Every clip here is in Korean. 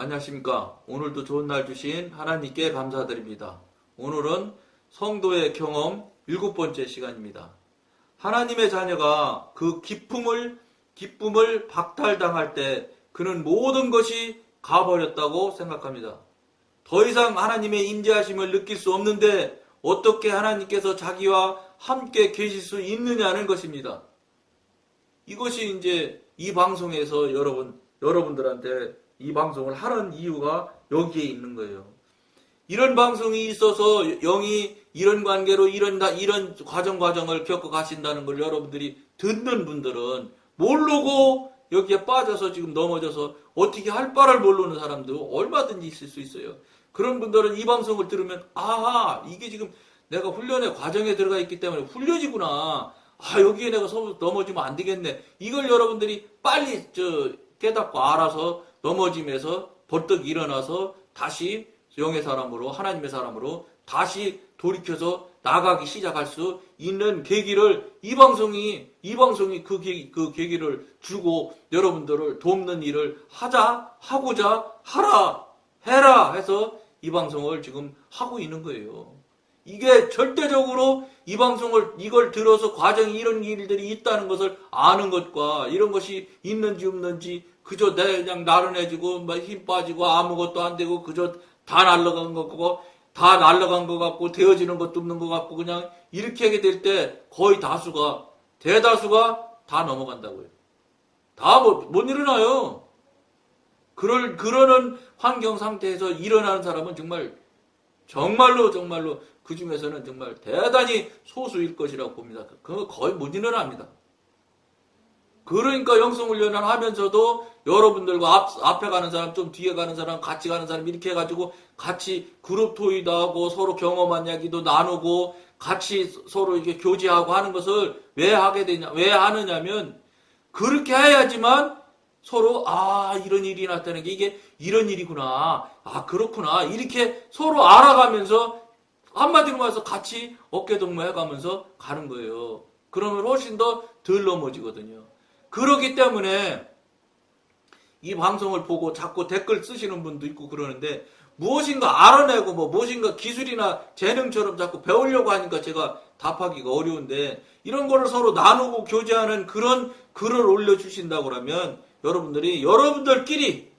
안녕하십니까. 오늘도 좋은 날 주신 하나님께 감사드립니다. 오늘은 성도의 경험 일곱 번째 시간입니다. 하나님의 자녀가 그 기쁨을, 기쁨을 박탈당할 때 그는 모든 것이 가버렸다고 생각합니다. 더 이상 하나님의 임재하심을 느낄 수 없는데 어떻게 하나님께서 자기와 함께 계실 수 있느냐는 것입니다. 이것이 이제 이 방송에서 여러분, 여러분들한테 이 방송을 하는 이유가 여기에 있는 거예요. 이런 방송이 있어서 영이 이런 관계로 이런 다- 이런 과정 과정을 겪어 가신다는 걸 여러분들이 듣는 분들은 모르고 여기에 빠져서 지금 넘어져서 어떻게 할 바를 모르는 사람도 얼마든지 있을 수 있어요. 그런 분들은 이 방송을 들으면 아 이게 지금 내가 훈련의 과정에 들어가 있기 때문에 훈련이구나. 아 여기에 내가 서- 넘어지면 안 되겠네. 이걸 여러분들이 빨리 저 깨닫고 알아서 넘어짐에서 벌떡 일어나서 다시 영의 사람으로 하나님의 사람으로 다시 돌이켜서 나가기 시작할 수 있는 계기를 이 방송이 이 방송이 그, 계기, 그 계기를 주고 여러분들을 돕는 일을 하자 하고자 하라 해라 해서 이 방송을 지금 하고 있는 거예요. 이게 절대적으로 이 방송을 이걸 들어서 과정이 이런 일들이 있다는 것을 아는 것과 이런 것이 있는지 없는지 그저 내 그냥 나른해지고 막 힘 빠지고 아무것도 안 되고 그저 다 날라간 것 같고 다 날라간 것 같고 되어지는 것도 없는 것 같고 그냥 이렇게 하게 될 때 거의 다수가 대다수가 다 넘어간다고요. 다못 일어나요. 그럴 그러는 환경 상태에서 일어나는 사람은 정말 정말로 정말로 그 중에서는 정말 대단히 소수일 것이라고 봅니다. 그거 거의 못 일어납니다. 그러니까 영성훈련을 하면서도 여러분들과 앞, 앞에 가는 사람, 좀 뒤에 가는 사람, 같이 가는 사람 이렇게 해가지고 같이 그룹 토의도 하고 서로 경험한 이야기도 나누고 같이 서로 이렇게 교제하고 하는 것을 왜 하게 되냐, 왜 하느냐면 그렇게 해야지만 서로 아 이런 일이 났다는 게 이게 이런 일이구나 아 그렇구나 이렇게 서로 알아가면서 한마디로 말해서 같이 어깨동무 해가면서 가는 거예요. 그러면 훨씬 더 덜 넘어지거든요. 그렇기 때문에 이 방송을 보고 자꾸 댓글 쓰시는 분도 있고 그러는데 무엇인가 알아내고 뭐 무엇인가 기술이나 재능처럼 자꾸 배우려고 하니까 제가 답하기가 어려운데 이런 거를 서로 나누고 교제하는 그런 글을 올려주신다고 그러면 여러분들이 여러분들끼리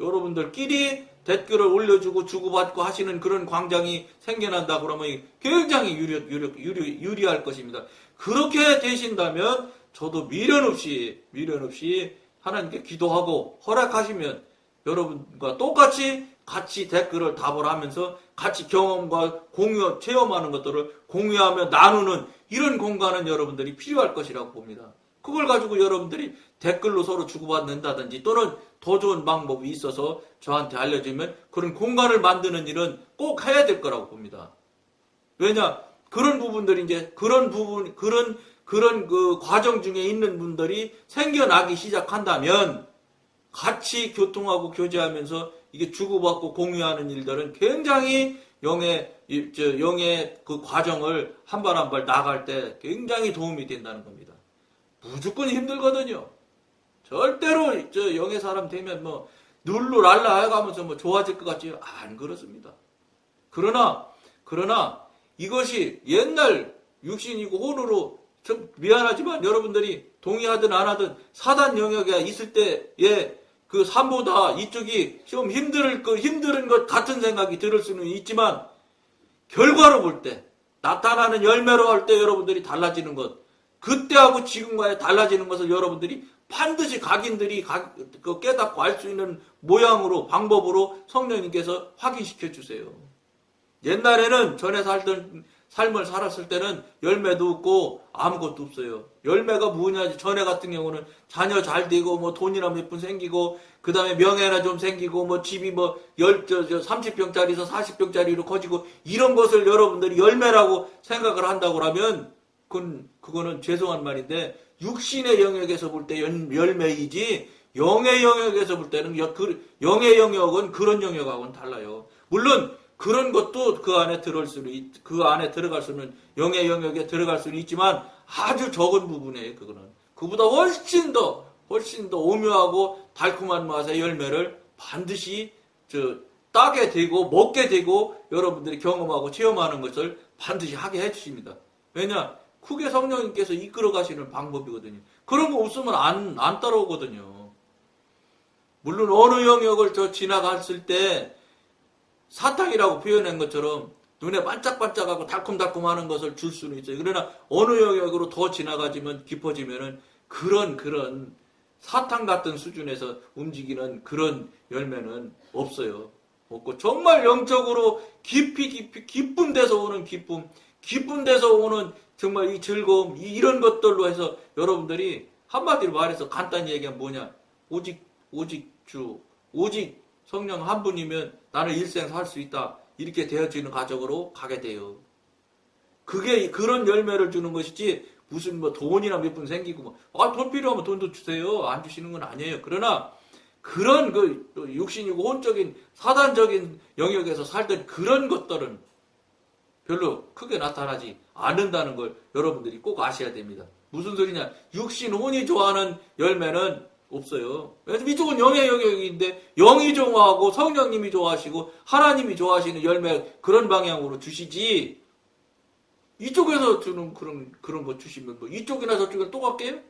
여러분들끼리 댓글을 올려주고 주고받고 하시는 그런 광장이 생겨난다 그러면 굉장히 유리, 유리, 유리, 유리할 것입니다. 그렇게 되신다면 저도 미련 없이 미련 없이 하나님께 기도하고 허락하시면 여러분과 똑같이 같이 댓글을 답을 하면서 같이 경험과 공유 체험하는 것들을 공유하며 나누는 이런 공간은 여러분들이 필요할 것이라고 봅니다. 그걸 가지고 여러분들이 댓글로 서로 주고받는다든지 또는 더 좋은 방법이 있어서 저한테 알려주면 그런 공간을 만드는 일은 꼭 해야 될 거라고 봅니다. 왜냐 그런 부분들이 이제 그런 부분 그런 그런 그 과정 중에 있는 분들이 생겨나기 시작한다면 같이 교통하고 교제하면서 이게 주고받고 공유하는 일들은 굉장히 영의 영의 그 과정을 한 발 한 발 나갈 때 굉장히 도움이 된다는 겁니다. 무조건 힘들거든요. 절대로 저 영의 사람 되면 뭐 눌루랄라 해가면서 뭐 좋아질 것 같지 안 그렇습니다. 그러나 그러나 이것이 옛날 육신이고 혼으로 좀 미안하지만 여러분들이 동의하든 안 하든 사단 영역에 있을 때의 그 삶보다 이쪽이 좀 힘들 그 힘든 것 같은 생각이 들을 수는 있지만 결과로 볼 때 나타나는 열매로 할 때 여러분들이 달라지는 것 그때하고 지금과의 달라지는 것을 여러분들이 반드시 각인들이 각- 그 깨닫고 알 수 있는 모양으로 방법으로 성령님께서 확인시켜 주세요. 옛날에는 전에 살던 삶을 살았을 때는 열매도 없고 아무것도 없어요. 열매가 뭐냐? 전에 같은 경우는 자녀 잘 되고 뭐 돈이나 몇 푼 생기고 그 다음에 명예나 좀 생기고 뭐 집이 뭐 열, 저, 저 30평짜리에서 40평짜리로 커지고 이런 것을 여러분들이 열매라고 생각을 한다고 하면 그건, 그거는 죄송한 말인데 육신의 영역에서 볼 때 열매이지 영의 영역에서 볼 때는 여- 그- 영의 영역은 그런 영역하고는 달라요. 물론 그런 것도 그 안에 수는 있- 그 안에 들어갈 수는 영의 영역에 들어갈 수는 있지만 아주 적은 부분이에요. 그거는 그보다 훨씬 더 훨씬 더 오묘하고 달콤한 맛의 열매를 반드시 저 따게 되고 먹게 되고 여러분들이 경험하고 체험하는 것을 반드시 하게 해주십니다. 왜냐 크게 성령님께서 이끌어 가시는 방법이거든요. 그런 거 없으면 안, 안 따라오거든요. 물론 어느 영역을 저 지나갔을 때 사탕이라고 표현한 것처럼 눈에 반짝반짝하고 달콤달콤하는 것을 줄 수는 있어요. 그러나 어느 영역으로 더 지나가지면 깊어지면은 그런 그런 사탕 같은 수준에서 움직이는 그런 열매는 없어요. 없고 정말 영적으로 깊이 깊이 기쁜 데서 오는 기쁨, 기쁜 데서 오는 정말 이 즐거움 이- 이런 것들로 해서 여러분들이 한마디로 말해서 간단히 얘기하면 뭐냐 오직 오직 주 오직 성령 한 분이면 나는 일생 살 수 있다 이렇게 되어지는 가정으로 가게 돼요. 그게 그런 열매를 주는 것이지 무슨 뭐 돈이나 몇푼 생기고 뭐 아 돈 필요하면 돈도 주세요 안 주시는 건 아니에요. 그러나 그런 그 육신이고 혼적인 사단적인 영역에서 살던 그런 것들은 별로 크게 나타나지 않는다는 걸 여러분들이 꼭 아셔야 됩니다. 무슨 소리냐? 육신 혼이 좋아하는 열매는 없어요. 왜냐면 이쪽은 영의 영역인데 영이 좋아하고 성령님이 좋아하시고 하나님이 좋아하시는 열매 그런 방향으로 주시지. 이쪽에서 주는 그런 그런 거 주시면 뭐 이쪽이나 저쪽이나 똑같게요?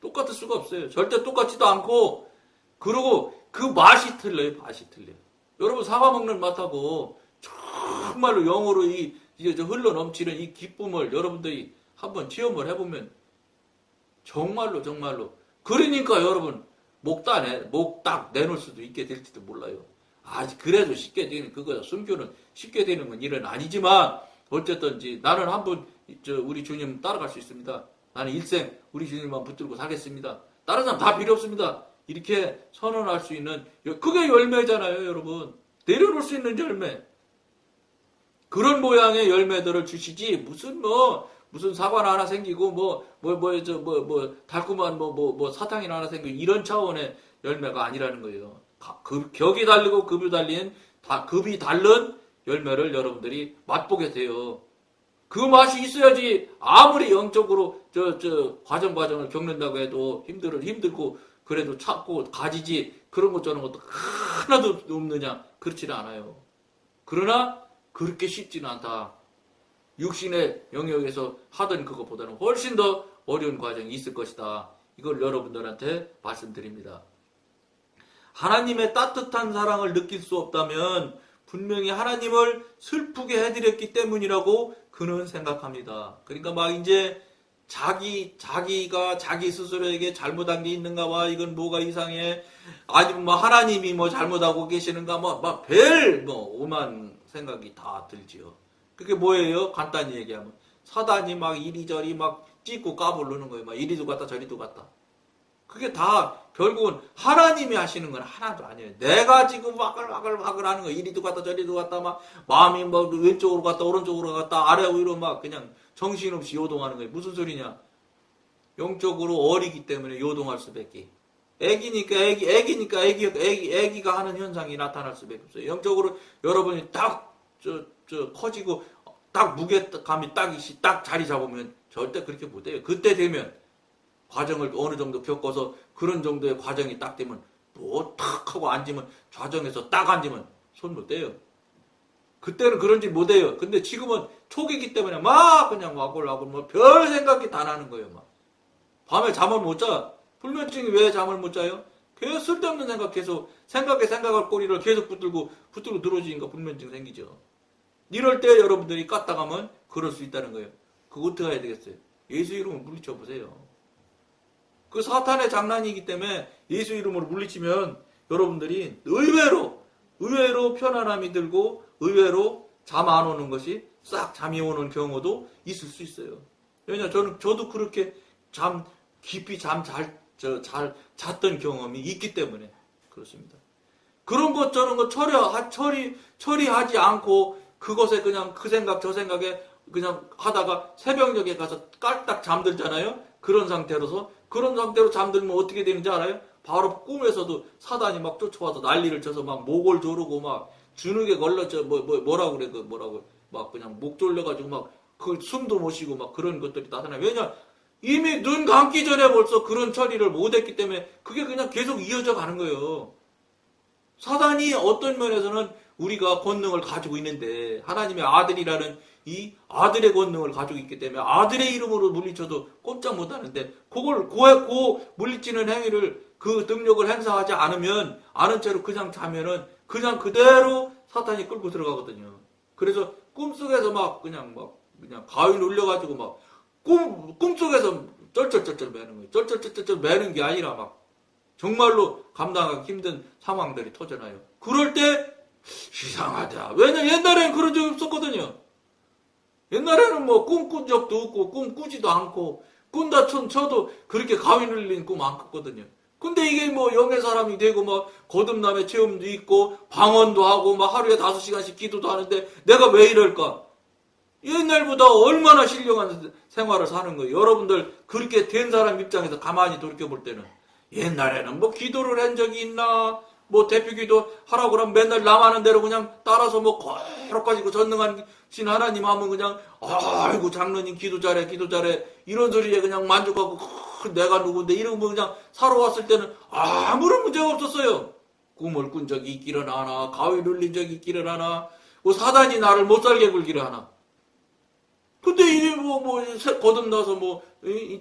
똑같을 수가 없어요. 절대 똑같지도 않고 그리고 그 맛이 틀려요. 맛이 틀려요. 여러분 사과 먹는 맛하고 정말로 영으로 이 이제 저 흘러 넘치는 이 기쁨을 여러분들이 한번 체험을 해보면 정말로 정말로 그러니까 여러분 내, 목딱 내놓을 수도 있게 될지도 몰라요. 아직 그래도 쉽게 되는 그거 순교는 쉽게 되는 건 일은 아니지만 어쨌든지 나는 한번 저 우리 주님 따라갈 수 있습니다. 나는 일생 우리 주님만 붙들고 살겠습니다. 다른 사람 다 필요 없습니다. 이렇게 선언할 수 있는 그게 열매잖아요, 여러분. 내려놓을 수 있는 열매. 그런 모양의 열매들을 주시지 무슨 뭐 무슨 사과나 하나 생기고 뭐 뭐 뭐저뭐뭐 달콤한 뭐 뭐 뭐 사탕이나 하나 생기고 이런 차원의 열매가 아니라는 거예요. 가- 급, 격이 다르고 급이 달린 다 급이 다른 열매를 여러분들이 맛보게 돼요. 그 맛이 있어야지 아무리 영적으로 저 저 과정 과정을 겪는다고 해도 힘들어 힘들고 그래도 찾고 가지지 그런 것 저런 것도 하나도 없느냐 그렇지는 않아요. 그러나 그렇게 쉽지는 않다. 육신의 영역에서 하던 그것보다는 훨씬 더 어려운 과정이 있을 것이다. 이걸 여러분들한테 말씀드립니다. 하나님의 따뜻한 사랑을 느낄 수 없다면 분명히 하나님을 슬프게 해드렸기 때문이라고 그는 생각합니다. 그러니까 막 이제 자기 자기가 자기 스스로에게 잘못한 게 있는가 봐 이건 뭐가 이상해 아니면 뭐 하나님이 뭐 잘못하고 계시는가 뭐별뭐 오만 생각이 다 들지요. 그게 뭐예요? 간단히 얘기하면 사단이 막 이리저리 막 찢고 까불르는 거예요. 막 이리도 갔다 저리도 갔다. 그게 다 결국은 하나님이 하시는 건 하나도 아니에요. 내가 지금 와글와글와글 하는 거 이리도 갔다 저리도 갔다 막 마음이 막 왼쪽으로 갔다 오른쪽으로 갔다 아래 위로 막 그냥 정신없이 요동하는 거예요. 무슨 소리냐? 영적으로 어리기 때문에 요동할 수밖에. 애기니까 애기 애기니까 애기 애기 애기가 하는 현상이 나타날 수밖에 없어요. 영적으로 여러분이 딱 저 저 커지고 딱 무게감이 딱 이시 딱 자리 잡으면 절대 그렇게 못해요. 그때 되면 과정을 어느 정도 겪어서 그런 정도의 과정이 딱 되면 뭐탁 하고 앉으면 좌정에서 딱 앉으면 손 못 대요. 그때는 그런지 못해요. 근데 지금은 초기기 때문에 막 그냥 와글와글 뭐별 생각이 다 나는 거예요. 막 밤에 잠을 못 자. 불면증이 왜 잠을 못 자요? 계속 쓸데없는 생각 계속 생각에 생각할 꼬리를 계속 붙들고 붙들고 들어지니까 불면증 생기죠. 이럴 때 여러분들이 까딱하면 그럴 수 있다는 거예요. 그거 어떻게 해야 되겠어요? 예수 이름을 물리쳐 보세요. 그 사탄의 장난이기 때문에 예수 이름으로 물리치면 여러분들이 의외로 의외로 편안함이 들고 의외로 잠 안 오는 것이 싹 잠이 오는 경우도 있을 수 있어요. 왜냐 저는 저도 그렇게 잠 깊이 잠잘저잘 잤던 경험이 있기 때문에 그렇습니다. 그런 것 저런 거 처리 처리 처리하지 않고 그것에 그냥 그 생각 저 생각에 그냥 하다가 새벽녘에 가서 깔딱 잠들잖아요. 그런 상태로서 그런 상태로 잠들면 어떻게 되는지 알아요? 바로 꿈에서도 사단이 막 쫓아와서 난리를 쳐서 막 목을 조르고 막 주눅에 걸렸죠. 뭐, 뭐 뭐라고 그래 그 뭐라고 막 그냥 목 졸려가지고 막 그 숨도 못 쉬고 막 그런 것들이 나타나요. 왜냐 이미 눈 감기 전에 벌써 그런 처리를 못했기 때문에 그게 그냥 계속 이어져 가는 거예요. 사단이 어떤 면에서는 우리가 권능을 가지고 있는데 하나님의 아들이라는 이 아들의 권능을 가지고 있기 때문에 아들의 이름으로 물리쳐도 꼼짝 못하는데 그걸 고해 고 물리치는 행위를 그 능력을 행사하지 않으면 아는 채로 그냥 자면은 그냥 그대로 사탄이 끌고 들어가거든요. 그래서 꿈속에서 막 그냥 막 그냥 가위 눌려가지고 막 꿈 꿈속에서 쩔쩔쩔쩔 매는 거예요. 쩔쩔쩔쩔 매는 게 아니라 막 정말로 감당하기 힘든 상황들이 터져나요. 그럴 때 이상하다. 왜냐 옛날에는 그런 적이 없었거든요. 옛날에는 뭐 꿈꾼 적도 없고 꿈 꾸지도 않고 꾼다 천 쳐도 그렇게 가위 눌린 꿈 안 꿨거든요. 근데 이게 뭐 영의 사람이 되고 뭐 거듭남의 체험도 있고 방언도 하고 막 하루에 다섯 시간씩 기도도 하는데 내가 왜 이럴까? 옛날보다 얼마나 신령한 생활을 사는 거예요. 여러분들 그렇게 된 사람 입장에서 가만히 돌이켜 볼 때는 옛날에는 뭐 기도를 한 적이 있나? 뭐 대표 기도 하라고 그러면 맨날 남 하는 대로 그냥 따라서 뭐 거룩하시고 전능한 신 하나님 하면 그냥 아이고 장로님 기도 잘해 기도 잘해 이런 소리에 그냥 만족하고 크, 내가 누군데 이러고 그냥 살아왔을 때는 아무런 문제가 없었어요. 꿈을 꾼 적이 있기를 하나 가위 눌린 적이 있기를 하나 뭐 사단이 나를 못 살게 굴기를 하나 근데 이게 뭐, 뭐, 새- 거듭나서 뭐,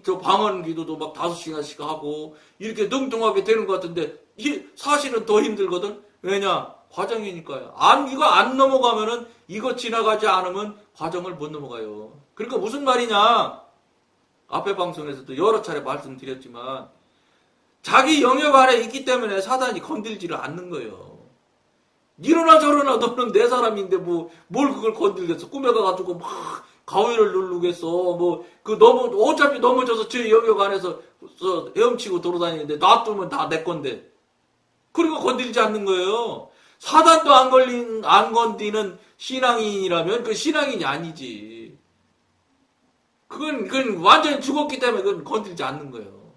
저 방언 기도도 막 다섯 시간씩 하고, 이렇게 능통하게 되는 것 같은데, 이, 사실은 더 힘들거든? 왜냐? 과정이니까요. 안, 이거 안 넘어가면은, 이거 지나가지 않으면 과정을 못 넘어가요. 그러니까 무슨 말이냐? 앞에 방송에서도 여러 차례 말씀드렸지만, 자기 영역 안에 있기 때문에 사단이 건들지를 않는 거예요. 이러나 저러나 너는 내 사람인데 뭐, 뭘 그걸 건들겠어. 꿈에 가가지고 막, 가위를 누르겠어. 뭐, 그 넘어, 어차피 넘어져서 제 영역 안에서 서 헤엄치고 돌아다니는데 놔두면 다 내 건데. 그리고 건들지 않는 거예요. 사단도 안 걸린, 안 건디는 신앙인이라면 그 신앙인이 아니지. 그건, 그건 완전히 죽었기 때문에 그건 건들지 않는 거예요.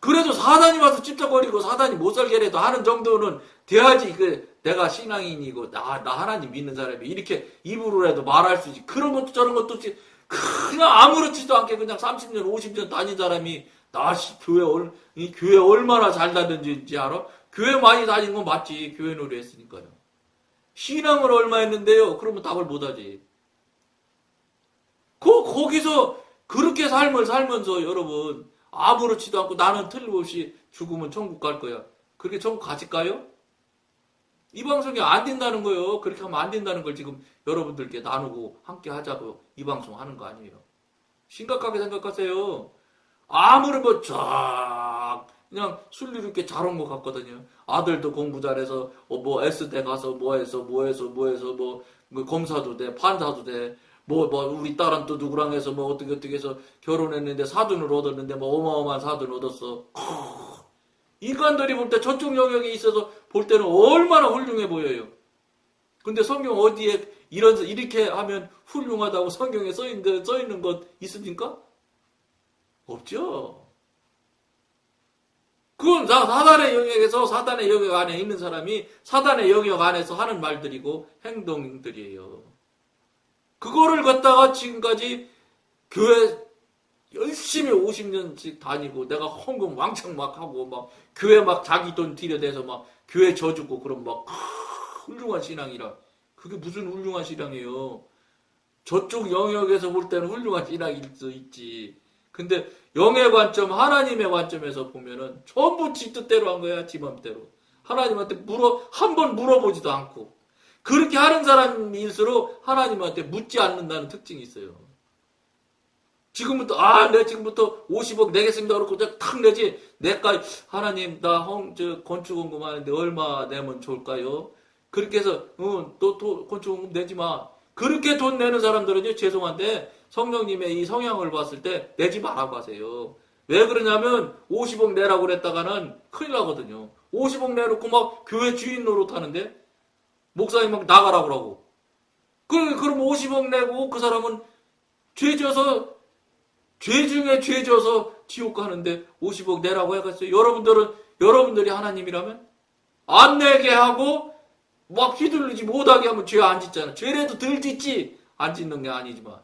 그래도 사단이 와서 찝쩍거리고 사단이 못 살게 해도 하는 정도는 돼야지 그 내가 신앙인이고 나, 나 하나님 믿는 사람이 이렇게 입으로라도 말할 수 있지 그런 것도 저런 것도 없이 그냥 아무렇지도 않게 그냥 30년 50년 다닌 사람이 나 씨, 교회 얼, 이 교회 얼마나 잘 다녔는지 알아? 교회 많이 다닌 건 맞지 교회 놀이 했으니까요 신앙을 얼마 했는데요 그러면 답을 못하지 그 거기서 그렇게 삶을 살면서 여러분 아무렇지도 않고 나는 틀림없이 죽으면 천국 갈 거야. 그렇게 천국 가실까요? 이 방송이 안 된다는 거예요. 그렇게 하면 안 된다는 걸 지금 여러분들께 나누고 함께 하자고 이 방송 하는 거 아니에요. 심각하게 생각하세요. 아무리 뭐, 쫙, 그냥 순리로 이렇게 잘 온 것 같거든요. 아들도 공부 잘해서, 어, 뭐, S대 가서 뭐 해서, 뭐 해서, 뭐 해서, 뭐, 뭐 검사도 돼, 판사도 돼, 뭐, 뭐, 우리 딸은 또 누구랑 해서 뭐 어떻게 어떻게 해서 결혼했는데 사돈을 얻었는데 뭐 어마어마한 사돈을 얻었어. 크, 인간들이 볼 때 저쪽 영역에 있어서 볼 때는 얼마나 훌륭해 보여요. 근데 성경 어디에 이런, 이렇게 하면 훌륭하다고 성경에 써 있는, 써 있는 것 있습니까? 없죠. 그건 다 사단의 영역에서 사단의 영역 안에 있는 사람이 사단의 영역 안에서 하는 말들이고 행동들이에요. 그거를 갖다가 지금까지 교회 열심히 50년씩 다니고 내가 헌금 왕창 막 하고 막 교회 막 자기 돈 들여대서 막 교회 져주고 그럼 막 훌륭한 신앙이라. 그게 무슨 훌륭한 신앙이에요? 저쪽 영역에서 볼 때는 훌륭한 신앙일 수 있지. 근데 영의 관점 하나님의 관점에서 보면은 전부 지 뜻대로 한 거야 지 맘대로. 하나님한테 물어 한 번 물어보지도 않고. 그렇게 하는 사람일수록 하나님한테 묻지 않는다는 특징이 있어요. 지금부터 아, 내 지금부터 50억 내겠습니다. 내가 탁 내지. 내가 하나님 나저 건축 원금 하는데 얼마 내면 좋을까요? 그렇게 해서 응, 또, 또 건축 원금 내지 마. 그렇게 돈 내는 사람들은요 죄송한데 성령님의 이 성향을 봤을 때 내지 말라고 하세요. 왜 그러냐면 50억 내라고 그랬다가는 큰일 나거든요. 50억 내놓고 막 교회 주인 노릇 하는데 목사님 막 나가라 그러고. 그, 그럼 50억 내고 그 사람은 죄 져서, 죄 중에 죄 져서 지옥 가는데 50억 내라고 해갔어요. 여러분들은, 여러분들이 하나님이라면? 안 내게 하고, 막 휘둘르지 못하게 하면 죄 안 짓잖아. 죄라도 덜 짓지. 안 짓는 게 아니지만.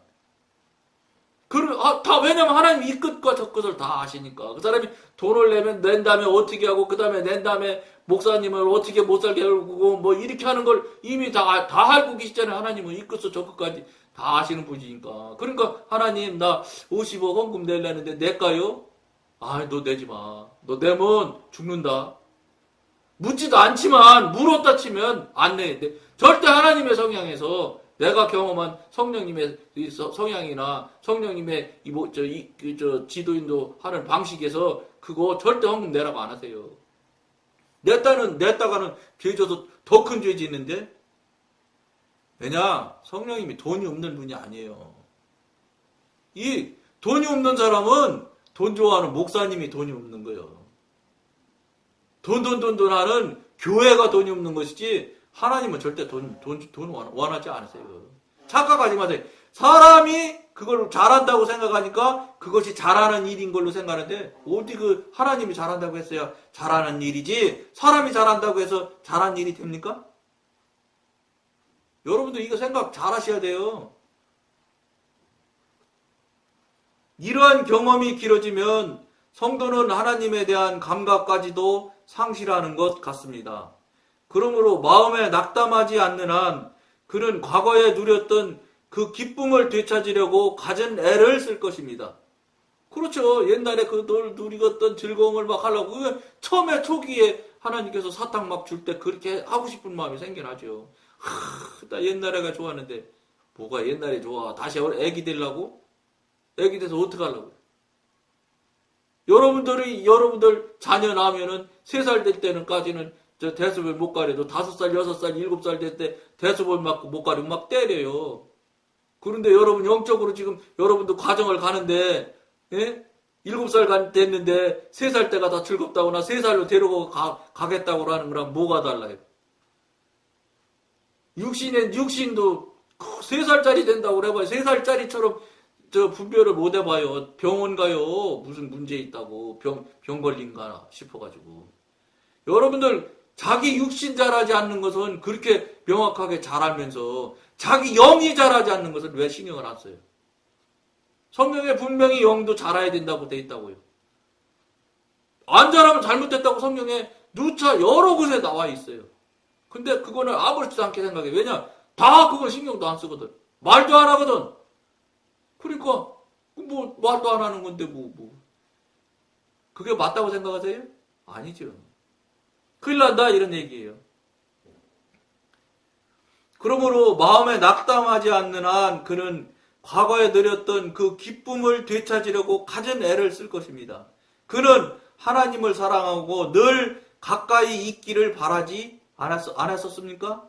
그, 아, 다, 왜냐면 하나님 이 끝과 저 끝을 다 아시니까. 그 사람이 돈을 내면, 낸 다음에 어떻게 하고, 그 다음에 낸 다음에 목사님을 어떻게 못 살게 하고, 뭐, 이렇게 하는 걸 이미 다, 다 알고 계시잖아요. 하나님은 이 끝부터 저 끝까지 다 아시는 분이니까. 그러니까, 하나님, 나 50억 헌금 내려는데 낼까요? 아, 너 내지 마. 너 내면 죽는다. 묻지도 않지만, 물었다 치면 안 내. 내- 절대 하나님의 성향에서 내가 경험한 성령님의 성향이나 성령님의 이뭐 저이그저 지도인도 하는 방식에서 그거 절대 헌금 내라고 안 하세요. 냈다는 냈다가는 죄 져서 더 큰 죄 짓는데 왜냐 성령님이 돈이 없는 분이 아니에요. 이 돈이 없는 사람은 돈 좋아하는 목사님이 돈이 없는 거예요. 돈 돈 돈 돈 하는 교회가 돈이 없는 것이지 하나님은 절대 돈, 돈, 돈 원- 원하지 않으세요. 착각하지 마세요. 사람이 그걸 잘한다고 생각하니까 그것이 잘하는 일인 걸로 생각하는데 어디 그 하나님이 잘한다고 했어야 잘하는 일이지 사람이 잘한다고 해서 잘한 일이 됩니까? 여러분들 이거 생각 잘 하셔야 돼요. 이러한 경험이 길어지면 성도는 하나님에 대한 감각까지도 상실하는 것 같습니다. 그러므로 마음에 낙담하지 않는 한 그는 과거에 누렸던 그 기쁨을 되찾으려고 가진 애를 쓸 것입니다. 그렇죠. 옛날에 그늘 누리었던 즐거움을 막 하려고 그 처음에 초기에 하나님께서 사탕 막 줄 때 그렇게 하고 싶은 마음이 생겨나죠. 하, 나 옛날에가 좋았는데 뭐가 옛날에 좋아? 다시 애기 되려고? 애기 돼서 어떻게 하려고? 여러분들이 여러분들 자녀 나면은 세살될 때는까지는 저 대수볼 못 가려도 다섯 살, 여섯 살, 일곱 살될 때 대수볼 맞고 못 가리고 막 때려요. 그런데 여러분 영적으로 지금 여러분도 과정을 가는데 예? 일곱 살 간- 됐는데 세살 때가 다 즐겁다거나 세 살로 데리고 가, 가겠다고 하는 거랑 뭐가 달라요? 육신엔 육신도 세 살짜리 된다고 그래봐요. 세 살짜리처럼 저 분별을 못 해봐요. 병원 가요. 무슨 문제 있다고 병, 병 걸린가 싶어가지고. 여러분들 자기 육신 잘하지 않는 것은 그렇게 명확하게 잘 알면서 자기 영이 잘하지 않는 것은 왜 신경을 안 써요? 성경에 분명히 영도 잘해야 된다고 돼 있다고요. 안 잘하면 잘못됐다고 성경에 누차 여러 곳에 나와 있어요. 근데 그거는 아무렇지도 않게 생각해. 왜냐? 다 그걸 신경도 안 쓰거든. 말도 안 하거든. 그러니까 뭐 말도 안 하는 건데 뭐 뭐. 그게 맞다고 생각하세요? 아니죠. 큰일 난다 이런 얘기예요. 그러므로 마음에 낙담하지 않는 한 그는 과거에 누렸던 그 기쁨을 되찾으려고 가진 애를 쓸 것입니다. 그는 하나님을 사랑하고 늘 가까이 있기를 바라지 않았, 않았었습니까?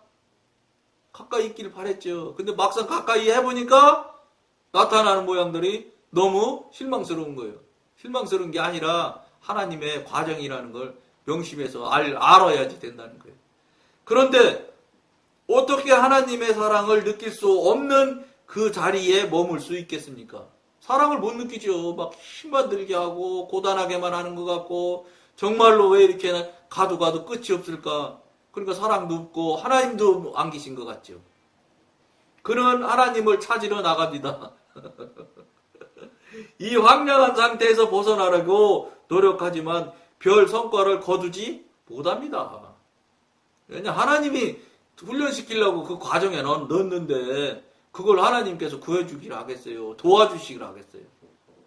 가까이 있기를 바랬죠. 근데 막상 가까이 해보니까 나타나는 모양들이 너무 실망스러운 거예요. 실망스러운 게 아니라 하나님의 과정이라는 걸 명심해서 알, 알아야지 된다는 거예요. 그런데 어떻게 하나님의 사랑을 느낄 수 없는 그 자리에 머물 수 있겠습니까? 사랑을 못 느끼죠. 막 힘만 들게 하고 고단하게만 하는 것 같고 정말로 왜 이렇게 가도 가도 끝이 없을까? 그러니까 사랑도 없고 하나님도 안 계신 것 같죠. 그는 하나님을 찾으러 나갑니다. 이 황량한 상태에서 벗어나려고 노력하지만 별 성과를 거두지 못합니다. 왜냐 하나님이 훈련시키려고 그 과정에 넣- 넣었는데 그걸 하나님께서 구해주기를 하겠어요. 도와주시기를 하겠어요.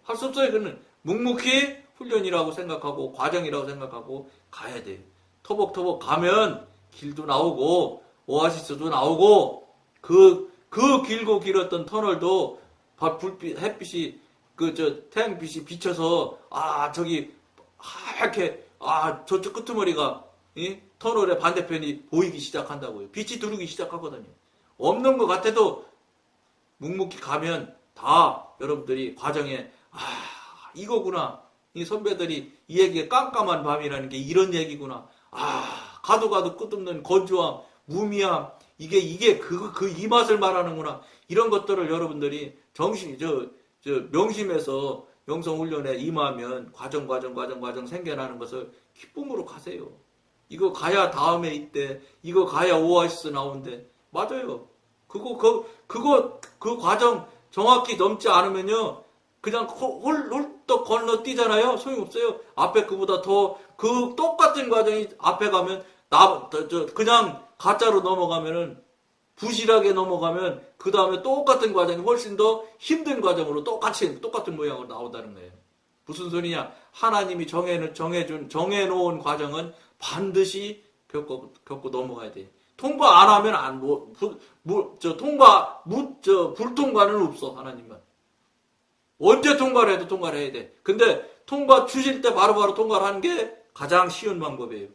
할 수 없어요. 그는 묵묵히 훈련이라고 생각하고 과정이라고 생각하고 가야 돼요. 터벅터벅 가면 길도 나오고 오아시스도 나오고 그, 그 길고 길었던 터널도 바- 불빛, 햇빛이 그 저 태양빛이 비쳐서 아 저기 하얗게 아 저쪽 끄트머리가 이? 터널의 반대편이 보이기 시작한다고요. 빛이 들어오기 시작하거든요. 없는 것 같아도 묵묵히 가면 다 여러분들이 과정에 아 이거구나 이 선배들이 이 얘기가 깜깜한 밤이라는 게 이런 얘기구나 아 가도 가도 끝없는 건조함 무미함 이게 이게 그 그 이 맛을 말하는구나 이런 것들을 여러분들이 정신 저, 저 명심해서 영성 훈련에 임하면 과정 과정 과정 과정 생겨나는 것을 기쁨으로 가세요. 이거 가야 다음에 있대. 이거 가야 오아시스 나온대. 맞아요. 그거 그 그거 그 과정 정확히 넘지 않으면요 그냥 홀- 홀- 홀떡 건너뛰잖아요. 소용없어요. 앞에 그보다 더 그 똑같은 과정이 앞에 가면 나, 저, 저, 그냥 가짜로 넘어가면은 부실하게 넘어가면 그 다음에 똑같은 과정이 훨씬 더 힘든 과정으로 똑같이 똑같은 모양으로 나온다는 거예요. 무슨 소리냐? 하나님이 정해 정해준 정해놓은 과정은 반드시 겪고 겪고 넘어가야 돼. 통과 안 하면 안뭐저 통과 무 저 불통과는 없어 하나님만. 언제 통과를 해도 통과를 해야 돼. 근데 통과 주실 때 바로바로 통과를 하는 게 가장 쉬운 방법이에요.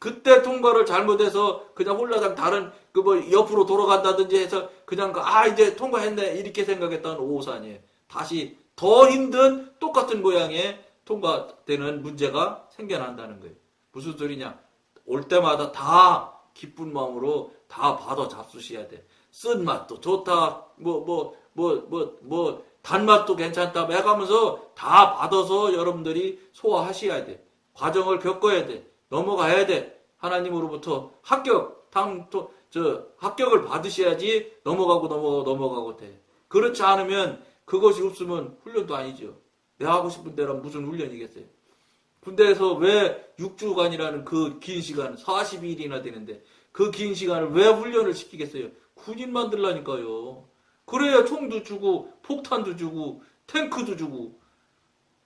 그때 통과를 잘못해서 그냥 홀라당 다른 그 뭐 옆으로 돌아간다든지 해서 그냥 그아 이제 통과했네 이렇게 생각했던 오산이에요. 다시 더 힘든 똑같은 모양의 통과되는 문제가 생겨난다는 거예요. 무슨 소리냐? 올 때마다 다 기쁜 마음으로 다 받아 잡수셔야 돼. 쓴 맛도 좋다. 뭐 뭐 뭐 뭐 뭐 단맛도 괜찮다. 해가면서 다 받아서 여러분들이 소화하셔야 돼. 과정을 겪어야 돼. 넘어가야 돼. 하나님으로부터 합격, 당, 또, 저, 합격을 받으셔야지 넘어가고 넘어가고 넘어가고 돼. 그렇지 않으면 그것이 없으면 훈련도 아니죠. 내가 하고 싶은 대로 무슨 훈련이겠어요. 군대에서 왜 6주간이라는 그 긴 시간, 40일이나 되는데 그 긴 시간을 왜 훈련을 시키겠어요? 군인 만들라니까요. 그래야 총도 주고 폭탄도 주고 탱크도 주고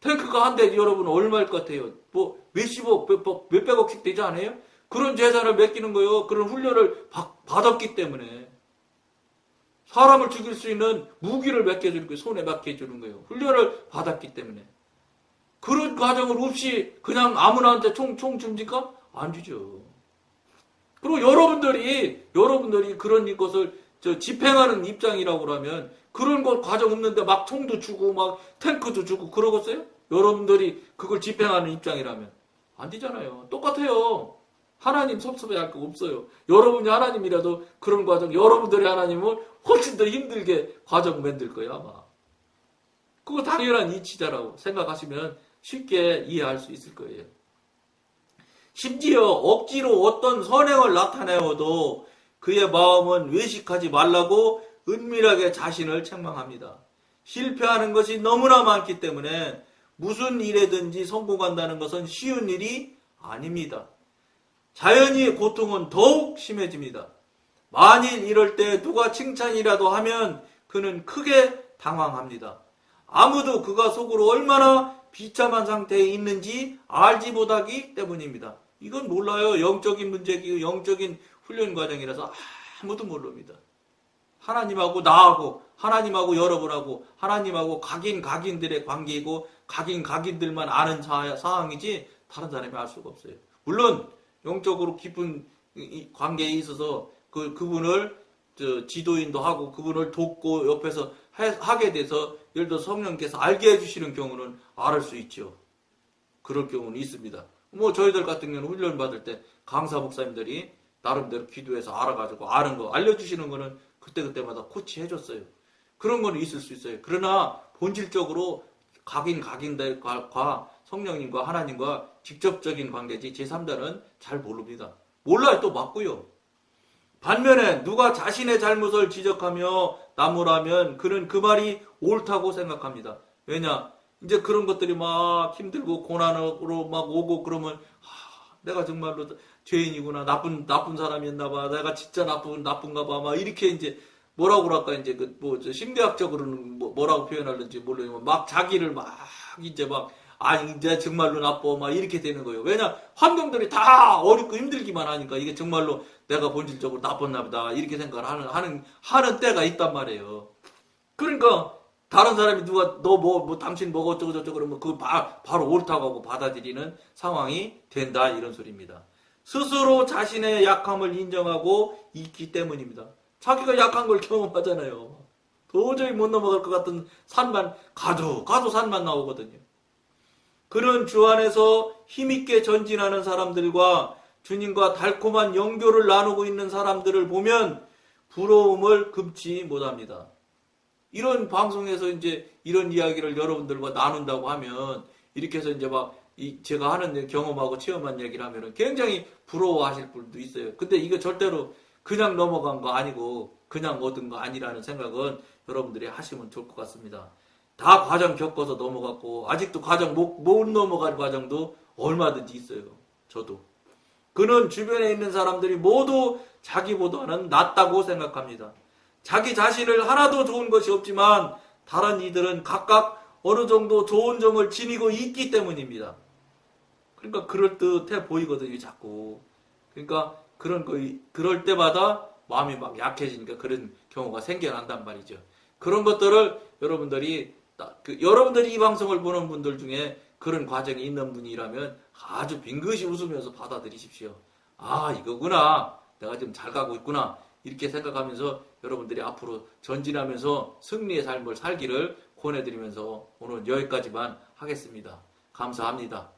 탱크가 한 대 여러분 얼마일 것 같아요? 뭐 몇십억, 몇백, 몇백억씩 되지 않아요? 그런 재산을 맡기는 거요. 그런 훈련을 받- 받았기 때문에 사람을 죽일 수 있는 무기를 맡겨주는 거예요. 손에 맡겨주는 거예요. 훈련을 받았기 때문에 그런 과정을 없이 그냥 아무나한테 총, 총 줍니까? 안 주죠. 그리고 여러분들이, 여러분들이 그런 것을 저 집행하는 입장이라고 그러면 그런 것 과정 없는데 막 총도 주고 막 탱크도 주고 그러겠어요? 여러분들이 그걸 집행하는 입장이라면. 안 되잖아요. 똑같아요. 하나님 섭섭해 할 거 없어요. 여러분이 하나님이라도 그런 과정, 여러분들이 하나님을 훨씬 더 힘들게 과정 만들 거예요, 아마. 그거 당연한 이치자라고 생각하시면 쉽게 이해할 수 있을 거예요. 심지어 억지로 어떤 선행을 나타내어도 그의 마음은 외식하지 말라고 은밀하게 자신을 책망합니다. 실패하는 것이 너무나 많기 때문에 무슨 일에든지 성공한다는 것은 쉬운 일이 아닙니다. 자연히 고통은 더욱 심해집니다. 만일 이럴 때 누가 칭찬이라도 하면 그는 크게 당황합니다. 아무도 그가 속으로 얼마나 비참한 상태에 있는지 알지 못하기 때문입니다. 이건 몰라요. 영적인 문제기, 영적인 훈련 과정이라서 아무도 모릅니다. 하나님하고 나하고, 하나님하고 여러분하고, 하나님하고 각인 각인들의 관계이고, 각인 각인들만 아는 사, 사항이지, 다른 사람이 알 수가 없어요. 물론, 영적으로 깊은 관계에 있어서 그, 그분을 저 지도인도 하고, 그분을 돕고, 옆에서 해- 하게 돼서, 예를 들어 성령께서 알게 해주시는 경우는 알을 수 있죠. 그럴 경우는 있습니다. 뭐 저희들 같은 경우는 훈련 받을 때 강사 목사님들이 나름대로 기도해서 알아가지고 아는 거 알려주시는 거는 그때 그때마다 코치해줬어요. 그런 거는 있을 수 있어요. 그러나 본질적으로 각인 각인들과 성령님과 하나님과 직접적인 관계지 제3자는 잘 모릅니다. 몰라요 또 맞고요. 반면에 누가 자신의 잘못을 지적하며 나무라면 그는 그 말이 옳다고 생각합니다. 왜냐? 이제 그런 것들이 막 힘들고 고난으로 막 오고 그러면 하, 내가 정말로 죄인이구나 나쁜 나쁜 사람이었나 봐 내가 진짜 나쁜 나쁜가 봐 막 이렇게 이제 뭐라고 그럴까 이제 그 뭐 심리학적으로는 뭐, 뭐라고 표현하는지 모르지만 막 자기를 막 이제 막 아, 이제 정말로 나빠. 막 이렇게 되는 거예요. 왜냐? 환경들이 다 어렵고 힘들기만 하니까 이게 정말로 내가 본질적으로 나빴나 보다. 이렇게 생각을 하는, 하는, 하는 때가 있단 말이에요. 그러니까, 다른 사람이 누가, 너 뭐, 뭐, 당신 뭐 어쩌고저쩌고 그러면 바, 바로 옳다고 하고 받아들이는 상황이 된다. 이런 소리입니다. 스스로 자신의 약함을 인정하고 있기 때문입니다. 자기가 약한 걸 경험하잖아요. 도저히 못 넘어갈 것 같은 산만, 가도, 가도 산만 나오거든요. 그런 주 안에서 힘있게 전진하는 사람들과 주님과 달콤한 연교를 나누고 있는 사람들을 보면 부러움을 금치 못합니다. 이런 방송에서 이제 이런 이야기를 여러분들과 나눈다고 하면 이렇게 해서 이제 막이 제가 하는 경험하고 체험한 얘기를 하면은 굉장히 부러워하실 분도 있어요. 근데 이거 절대로 그냥 넘어간 거 아니고 그냥 얻은 거 아니라는 생각은 여러분들이 하시면 좋을 것 같습니다. 다 과정 겪어서 넘어갔고 아직도 과정 못, 못 넘어갈 과정도 얼마든지 있어요. 저도. 그는 주변에 있는 사람들이 모두 자기보다는 낫다고 생각합니다. 자기 자신을 하나도 좋은 것이 없지만 다른 이들은 각각 어느 정도 좋은 점을 지니고 있기 때문입니다. 그러니까 그럴 듯해 보이거든요, 자꾸. 그러니까 그런 거 그럴 때마다 마음이 막 약해지니까 그런 경우가 생겨난단 말이죠. 그런 것들을 여러분들이 딱그 여러분들이 이 방송을 보는 분들 중에 그런 과정이 있는 분이라면 아주 빙긋이 웃으면서 받아들이십시오. 아 이거구나. 내가 지금 잘 가고 있구나. 이렇게 생각하면서 여러분들이 앞으로 전진하면서 승리의 삶을 살기를 권해드리면서 오늘 여기까지만 하겠습니다. 감사합니다.